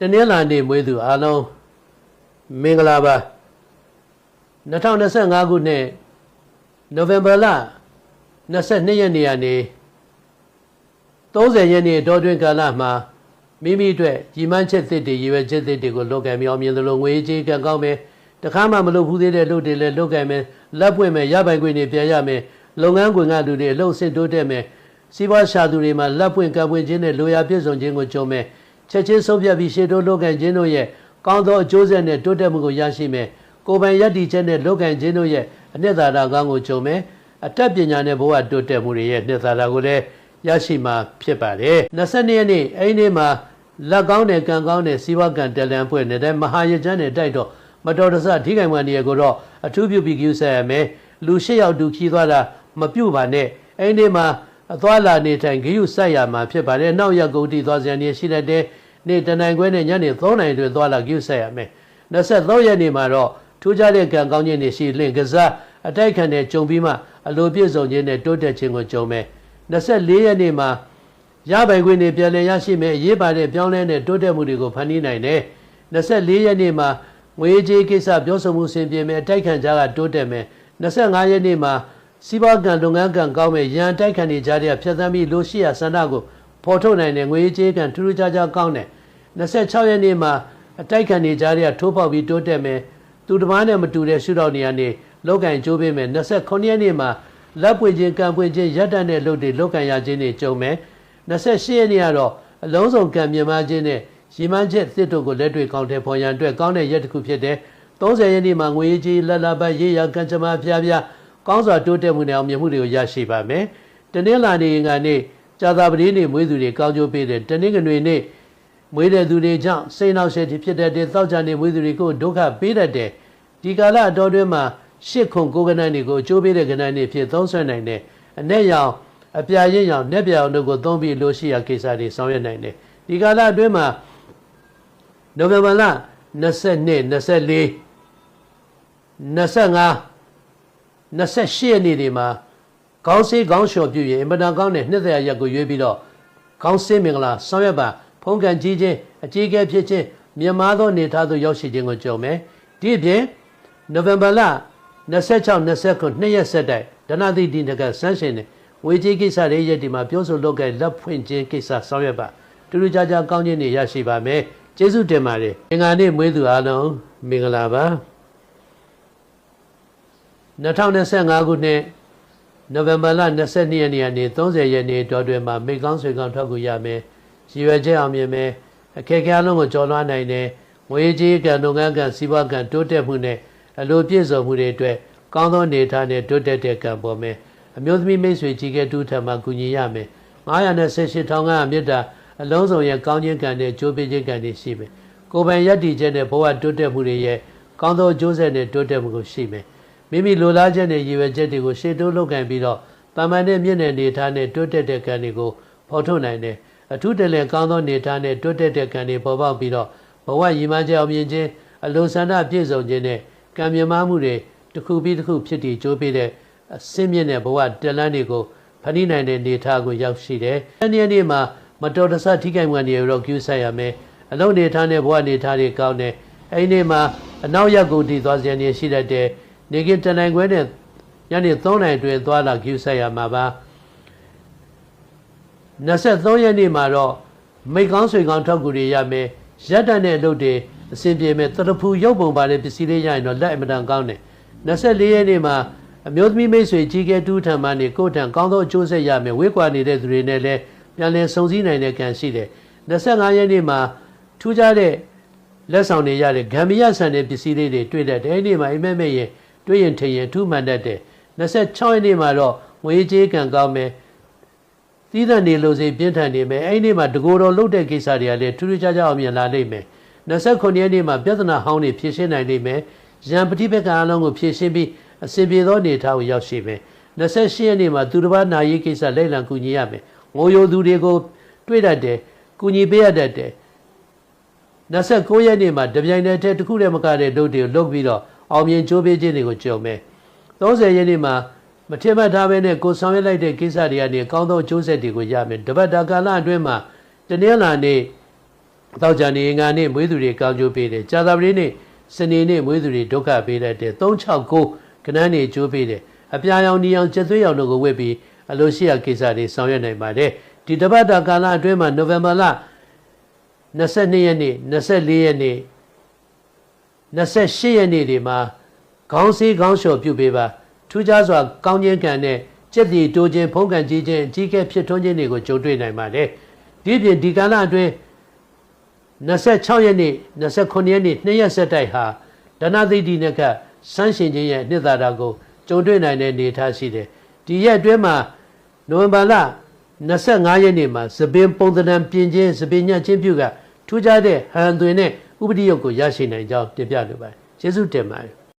တနင်္လာနေ့မွေးသူအားလုံးမင်္ဂလာပါ2025ခုနှစ်နိုဝင်ဘာလ22ရက်နေ့ကနေ30ရက်နေ့တောတွင်ကာလမှာမိမိအတွက်ညီမချက်သစ်တွေရည်ရွယ်ချက်သစ်တွေကိုလုပ်ကံမြောင်းမြင်သလိုငွေကြေးကံကောင်းမယ်တခါမှမလုပ်ဘူးသေးတဲ့လုပ်တွေလည်းလုပ်ကံမယ်လက်ပွင့်မယ်ရပိုင်ခွင့်တွေပြန်ရမယ်လုပ်ငန်းခွင်ကလူတွေအလုပ်ဆင့်တိုးတက်မယ်စီးပွားရှာသူတွေမှာလက်ပွင့်ကံပွင့်ခြင်းနဲ့လိုရာပြည့်စုံခြင်းကိုကြုံမယ် ချက်ချင်းဆုံးဖြတ်ပြီးရှေ့တိုးလုပ်ကံခြင်းတို့ရဲ့ကောင်းသောအကျိုးဆက်နဲ့တိုးတက်မှုကိုရရှိမယ်ကိုယ်ပိုင်ယက်တီချက်နဲ့လုပ်ကံခြင်းတို့ရဲ့အနှစ်သာရကောင်းကိုကြုံမယ်အတတ်ပညာနဲ့ဘဝတိုးတက်မှုတွေရဲ့နှစ်သာရကိုလည်းရရှိမှာဖြစ်ပါတယ်22ရက်နေ့အဲ့ဒီနေ့မှာလက်ကောင်းတဲ့ကံကောင်းတဲ့စီးပွားကံတယ်လန်ဖွဲ့နေတဲ့မဟာရကျမ်းနဲ့တိုက်တော့မတော်တဆထိခိုင်မှန်နေကိုတော့အထူးပြုပြီးကျူးဆက်ရမယ်လူ၈ယောက်တူခီးသွားတာမပြုတ်ပါနဲ့အဲ့ဒီနေ့မှာ အသွားလာနေထိုင်ဂရုစိုက်ရမှာဖြစ်ပါတယ်နောက်ရက်ကုန်တီသွားစရာနေရှိတတ်တဲ့နေ့တနိုင်ခွဲနဲ့ညနေ3နိုင်တွင်သွားလာဂရုစိုက်ရမယ်23ရက်နေ့မှာတော့ထူးခြားတဲ့ကံကောင်းခြင်းတွေရှိလင့်ကစားအတိုက်ခံတဲ့ကြုံပြီးမှအလိုပြည့်စုံခြင်းနဲ့တိုးတက်ခြင်းကိုကြုံမယ်24ရက်နေ့မှာရပိုင်ခွင့်တွေပြန်လည်ရရှိမယ်အရေးပါတဲ့ပြောင်းလဲတဲ့တိုးတက်မှုတွေကိုဖန်တီးနိုင်တယ်24ရက်နေ့မှာငွေကြေးကိစ္စပြောဆိုမှုဆင်ပြေမယ်အတိုက်ခံကြကတိုးတက်မယ်25ရက်နေ့မှာ စီးပွားကံလုပ်ငန်းကံကောင်းမဲ့ရန်တိုက်ခံနေကြတဲ့ဖြတ်သန်းပြီးလိုရှိရာဆန္ဒကိုဖော်ထုတ်နိုင်တဲ့ငွေကြေးကံထူးထူးခြားခြားကောင်းတဲ့26ရက်နေ့မှာအတိုက်ခံနေကြတဲ့ထိုးပေါက်ပြီးတိုးတက်မယ်သူတစ်ပါးနဲ့မတူတဲ့ရှုထောင့်နေရာနေလောက်ကင်ကျိုးပေးမယ်29ရက်နေ့မှာလက်ပွင့်ခြင်းကံပွင့်ခြင်းရက်တန့်တဲ့လုပ်တွေလောက်ကင်ရခြင်းတွေကြုံမယ်28ရက်နေ့ကတော့အလုံးစုံကံမြင်မှခြင်းနဲ့ရီမန်းချက်စစ်တို့ကိုလက်တွေ့ကောင်းတဲ့ဖော်ရန်အတွက်ကောင်းတဲ့ရက်တစ်ခုဖြစ်တယ်30ရက်နေ့မှာငွေကြီးလက်လာပတ်ရေးရကံကြမ္မာဖျားဖျား ကောင်းစွာတိုးတက်မှုနဲ့အောင်မြင်မှုတွေကိုရရှိပါမယ်။တနင်္လာနေ့ကနေ့ကြာသပတေးနေ့မွေးသူတွေကောင်းကျိုးပေးတယ်။တနင်္ဂနွေနေ့မွေးတဲ့သူတွေကြောင့်စိတ်နှောက်ယှက်ဖြစ်တဲ့တဲ့သောက်ကြနေမွေးသူတွေကိုဒုက္ခပေးတတ်တယ်။ဒီကာလအတော်တွင်းမှာရှစ်ခုကိုကနန်းတွေကိုအကျိုးပေးတဲ့ကနန်းတွေဖြစ်သုံးဆွဲနိုင်တယ်။အ내ရောင်အပြာရင်းရောင်၊နှက်ပြာရောင်တို့ကိုသုံးပြီးလို့ရှိရာကိစ္စတွေဆောင်ရွက်နိုင်တယ်။ဒီကာလအတွင်းမှာနိုဝင်ဘာလ22 24 25 28ရက်နေ့ဒီမှာခေါင်းဆေးခေါင်းလျှော်ပြုရင်အင်မတန်ကောင်းတဲ့နှစ်သက်ရက်ကိုရွေးပြီးတော့ခေါင်းဆေးမင်္ဂလာဆောင်ရွက်ပါဖုံးကန်ကြီးခြင်းအကြီးအကဲဖြစ်ခြင်းမြန်မာသောနေသားသို့ရောက်ရှိခြင်းကိုကြုံမယ်ဒီအပြင်နိုဝင်ဘာလ26 29နှစ်ရက်ဆက်တိုက်ဒနာတိဒီနကဆန်းရှင်နဲ့ဝေကြီးကိစ္စတွေရက်ဒီမှာပြောဆိုလုပ်ခဲ့လက်ဖွင့်ခြင်းကိစ္စဆောင်ရွက်ပါတူတူကြကြကောင်းခြင်းတွေရရှိပါမယ်ကျေးဇူးတင်ပါတယ်အင်္ဂါနေ့မွေးသူအားလုံးမင်္ဂလာပါ 2025ခုနှစ်နိုဝင်ဘာလ22ရက်နေ့ကနေ30ရက်နေ့တော်တွင်မှာမိကောင်းဆွေကောင်းထွက်ကူရမယ်ရည်ရွယ်ချက်အောင်မြင်မယ်အခက်အခဲအလုံးကိုကျော်လွှားနိုင်တယ်ငွေကြေးကံလုပ်ငန်းကံစီးပွားကံတိုးတက်မှုနဲ့အလိုပြည့်စုံမှုတွေအတွက်ကောင်းသောအနေအထားနဲ့တိုးတက်တဲ့ကံပေါ်မယ်အမျိုးသမီးမိတ်ဆွေကြီးကဲတူထံမှာကူညီရမယ်918ထောင်ကမြတ်တာအလုံးစုံရဲ့ကောင်းခြင်းကံနဲ့ကြိုးပေးခြင်းကံတွေရှိမယ်ကိုယ်ပိုင်ယက်တည်ချက်နဲ့ဘဝတိုးတက်မှုတွေရဲ့ကောင်းသောအကျိုးဆက်နဲ့တိုးတက်မှုကိုရှိမယ် မိမိလိုလားချက်နဲ့ရည်ရွယ်ချက်တွေကိုရှေ့တိုးလုပ်ကင်ပြီးတော့တာမန်တဲ့မြင့်တဲ့နေထားနဲ့တိုးတက်တဲ့ကံတွေကိုဖော်ထုတ်နိုင်တယ်အထူးတလဲကောင်းသောနေထားနဲ့တိုးတက်တဲ့ကံတွေပေါ်ပေါက်ပြီးတော့ဘဝရည်မှန်းချက်အောင်မြင်ခြင်းအလိုဆန္ဒပြည့်စုံခြင်းနဲ့ကံမြင်မှုတွေတစ်ခုပြီးတစ်ခုဖြစ်တည်ကြိုးပေးတဲ့အစင်းမြင့်တဲ့ဘဝတလန်းတွေကိုဖန်တီးနိုင်တဲ့နေထားကိုရောက်ရှိတယ်။အဲဒီနေ့မှာမတော်တဆထိခိုက်မှန်တွေတော့ကျူးဆိုင်ရမယ်။အလုံးနေထားနဲ့ဘဝနေထားတွေကောင်းတယ်။အဲဒီနေ့မှာအနောက်ရက်ကိုတည်သွားစရာနေရှိတတ်တဲ့ နေကင်းတနိုင်ခွဲနဲ့ညနေ3နိုင်တွင်သွားလာကျူးဆိုင်ရမှာပါ23ရက်နေ့မှာတော့မိကောင်းဆွေကောင်းထောက်ကူတွေရမယ်ရက်တန်တဲ့အလုပ်တွေအဆင်ပြေမယ်တရဖူရုပ်ပုံပါတဲ့ပစ္စည်းလေးရရင်တော့လက်အမတန်ကောင်းတယ်24ရက်နေ့မှာအမျိုးသမီးမိတ်ဆွေကြီးကဲတူးထံမှနေကိုယ်ထံကောင်းသောအကျိုးဆက်ရမယ်ဝေးကွာနေတဲ့သူတွေနဲ့လည်းပြန်လည်ဆုံစည်းနိုင်တဲ့ကံရှိတယ်25ရက်နေ့မှာထူးခြားတဲ့လက်ဆောင်တွေရတဲ့ဂမ်ဘီယာဆန်တဲ့ပစ္စည်းလေးတွေတွေ့တဲ့အဲဒီနေ့မှာအိမ်မက်မဲ့ရင် တွေ့ရင်ထင်ရင်ထူးမှန်တတ်တယ်26ရက်နေ့မှာတော့ငွေကြေးကံကောင်းမယ်သီးသန့်နေလို့စိပြင်းထန်နေမယ်အဲ့ဒီနေ့မှာတကိုယ်တော်လှုပ်တဲ့ကိစ္စတွေကလည်းထူးထူးခြားခြားအောင်မြင်လာလိမ့်မယ်29ရက်နေ့မှာပြဿနာဟောင်းတွေဖြေရှင်းနိုင်လိမ့်မယ်ရန်ပฏิပက္ခအလုံးကိုဖြေရှင်းပြီးအစဉ်ပြေသောအနေအထားကိုရောက်ရှိမယ်28ရက်နေ့မှာသူတစ်ပါးနာရေးကိစ္စလက်လံကူညီရမယ်ငိုယိုသူတွေကိုတွေ့တတ်တယ်ကူညီပေးရတတ်တယ်29ရက်နေ့မှာတပြိုင်တည်းတစ်ခုတည်းမကတဲ့လုပ်တွေကိုလုပ်ပြီးတော့ အောင်မြင်ကြိုးပေးခြင်းတွေကိုကြုံမယ်30ရက်နေ့မှာမထင်မှတ်ထားဘဲနဲ့ကိုဆောင်ရွက်လိုက်တဲ့ကိစ္စတွေကနေအကောင်းဆုံးကျိုးဆက်တွေကိုရမယ်တပတ်တာကာလအတွင်းမှာတနင်္လာနေ့တောက်ကြနေငါနေ့မွေးသူတွေကောင်းကျိုးပေးတယ်ကြာသပတေးနေ့စနေနေ့မွေးသူတွေဒုက္ခပေးတတ်တယ်369ခဏန်းနေကျိုးပေးတယ်အပြာရောင်နီရောင်ချက်သွေးရောင်တို့ကိုဝတ်ပြီးအလိုရှိရာကိစ္စတွေဆောင်ရွက်နိုင်ပါတယ်ဒီတပတ်တာကာလအတွင်းမှာနိုဝင်ဘာလ22ရက်နေ့24ရက်နေ့ 28ရက်နေ့တွေမှာခေါင်းစည်းခေါင်းလျှော်ပြုပေးပါထူးခြားစွာကောင်းခြင်းကံနဲ့ကြက်တီတိုးခြင်းဖုံးကန်ကြီးခြင်းအကြီးအကဲဖြစ်ထွန်းခြင်းတွေကိုကြုံတွေ့နိုင်ပါတယ်ဒီပြင်ဒီကာလအတွင်း26ရက်နေ့29ရက်နေ့2ရက်ဆက်တိုက်ဟာဒနာသိတိနဲ့ကဆန်းရှင်ခြင်းရဲ့နှစ်သာရကိုကြုံတွေ့နိုင်တဲ့အနေအထားရှိတယ်ဒီရက်အတွင်းမှာနိုဝင်ဘာလ25ရက်နေ့မှာသပင်ပုံသဏ္ဍာန်ပြင်ခြင်းသပင်ညှက်ခြင်းပြုကထူးခြားတဲ့ဟန်သွင်းတဲ့ ဥပဒေရုပ်ကိုရရှိနိုင်ကြောင်းတင်ပြလိုပါတယ်ကျေးဇူးတင်ပါတယ်